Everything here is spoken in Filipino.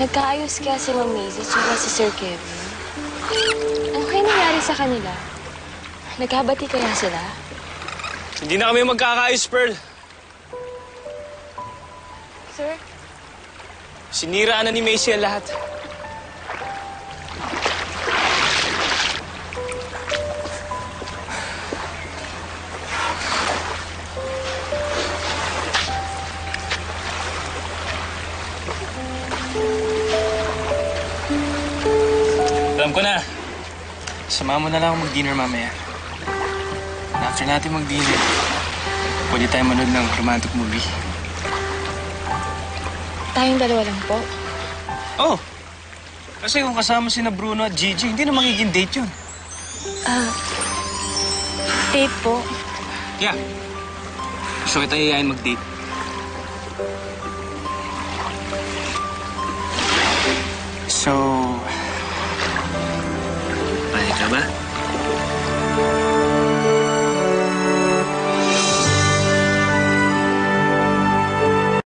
Nagkaayos kaya si Ma'am Maisie tsaka si Sir Kevin? Ano kaya nangyari sa kanila? Nagkabati kaya sila? Hindi na kami magkakaayos, Pearl. Sir? Siniraan na ni Macy ang lahat. Alam ko na. Samahan mo na lang ako mag-dinner mamaya. And after natin mag-dinner, pwede tayo manood ng romantic movie. Tayong dalawa lang po. Oh! Kasi kung kasama si na Bruno at Gigi, hindi na magiging date yun. Ah, date po. Yeah. Gusto kita iyayin mag-date. So... Payag ka ba?